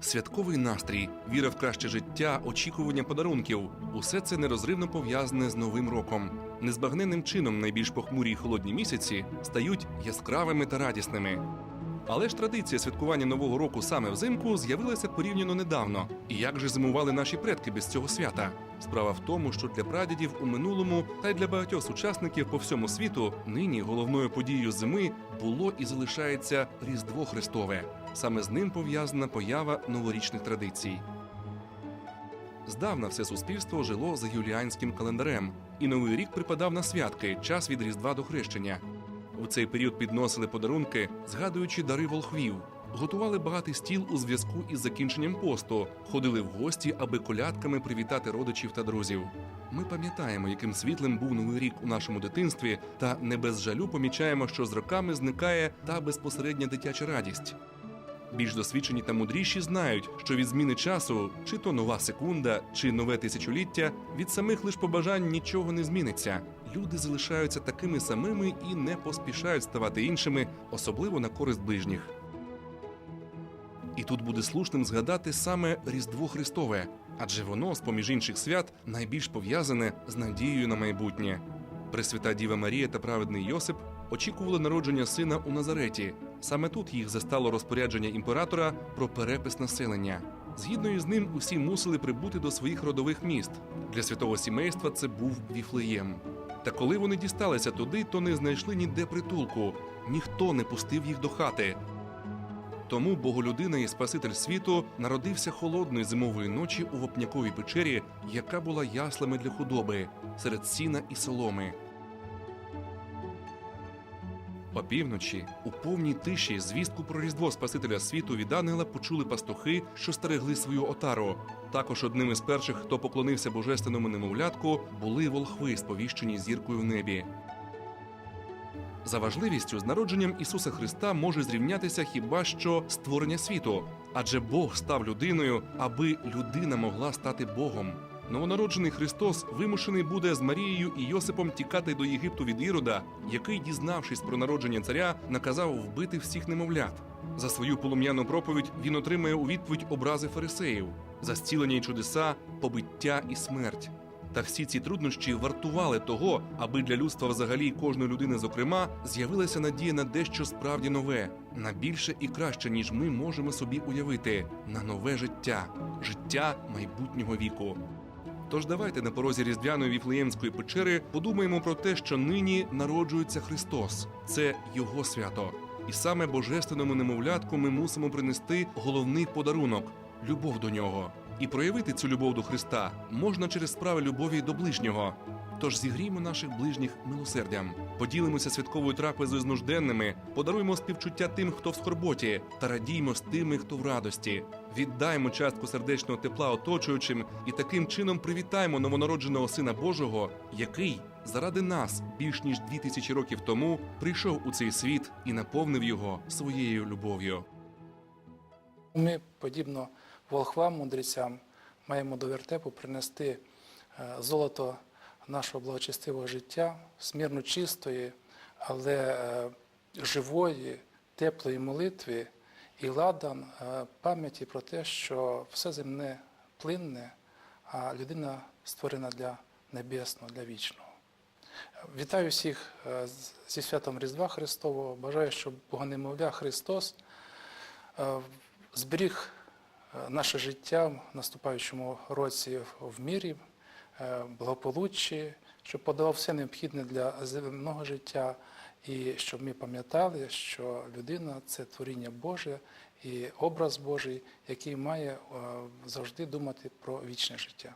Святковий настрій, віра в краще життя, очікування подарунків усе це нерозривно пов'язане з новим роком. Незбагненним чином найбільш похмурі й холодні місяці стають яскравими та радісними. Але ж традиція святкування нового року саме взимку з'явилася порівняно недавно. І як же зимували наші предки без цього свята? Справа в тому, що для прадідів у минулому та й для багатьох сучасників по всьому світу нині головною подією зими було і залишається Різдво Христове. Саме з ним пов'язана поява новорічних традицій. Здавна все суспільство жило за юліанським календарем, і новий рік припадав на святки, час від Різдва до хрещення. У цей період підносили подарунки, згадуючи дари волхвів, готували багатий стіл у зв'язку із закінченням посту, ходили в гості, аби колядками привітати родичів та друзів. Ми пам'ятаємо, яким світлим був новий рік у нашому дитинстві, та не без жалю помічаємо, що з роками зникає та безпосередня дитяча радість. Більш досвідчені та мудріші знають, що від зміни часу, чи то нова секунда, чи нове тисячоліття, від самих лиш побажань нічого не зміниться. Люди залишаються такими самими і не поспішають ставати іншими, особливо на користь ближніх. І тут буде слушним згадати саме Різдво Христове, адже воно, з поміж інших свят, найбільш пов'язане з надією на майбутнє. Пресвята Діва Марія та праведний Йосип очікували народження сина у Назареті. Саме тут їх застало розпорядження імператора про перепис населення. Згідно із ним, усі мусили прибути до своїх родових міст. Для святого сімейства це був Віфлеєм. Та коли вони дісталися туди, то не знайшли ніде притулку. Ніхто не пустив їх до хати. Тому боголюдина і Спаситель світу народився холодної зимової ночі у вопняковій печері, яка була яслами для худоби серед сіна і соломи. Опівночі, у повній тиші, звістку про різдво Спасителя світу від ангела почули пастухи, що стерегли свою отару. Також одним із перших, хто поклонився божественному немовлятку, були волхви, сповіщені зіркою в небі. За важливістю з народженням Ісуса Христа може зрівнятися хіба що створення світу, адже Бог став людиною, аби людина могла стати Богом. Новонароджений Христос вимушений буде з Марією і Йосипом тікати до Єгипту від Ірода, який, дізнавшись про народження царя, наказав вбити всіх немовлят. За свою полум'яну проповідь він отримає у відповідь образи фарисеїв, за зцілення й чудеса, побиття і смерть. Та всі ці труднощі вартували того, аби для людства взагалі і кожної людини, зокрема, з'явилася надія на дещо справді нове, на більше і краще, ніж ми можемо собі уявити, на нове життя, життя майбутнього віку. Тож давайте на порозі різдвяної віфлеємської печери подумаємо про те, що нині народжується Христос. Це Його свято. І саме божественному немовлятку ми мусимо принести головний подарунок любов до нього. І проявити цю любов до Христа можна через справи любові до ближнього. Тож зігріємо наших ближніх милосердям, поділимося святковою трапезою з нужденними, подаруємо співчуття тим, хто в скорботі, та радіймо з тими, хто в радості. Віддаймо частку сердечного тепла оточуючим і таким чином привітаємо новонародженого Сина Божого, який заради нас більш ніж дві тисячі років тому прийшов у цей світ і наповнив його своєю любов'ю. Ми, подібно волхвам, мудрецям, маємо до вертепу принести е, золото нашого благочестивого життя, смірно чистої, але е, живої, теплої молитви і ладан е, пам'яті про те, що все земне плинне, а людина створена для небесного, для вічного. Вітаю всіх е, зі святом Різдва Христового. Бажаю, щоб Богонемовля Христос зберіг наше життя в наступаючому році в мірі, благополуччі, щоб подавав все необхідне для земного життя, і щоб ми пам'ятали, що людина це творіння Боже і образ Божий, який має е, завжди думати про вічне життя.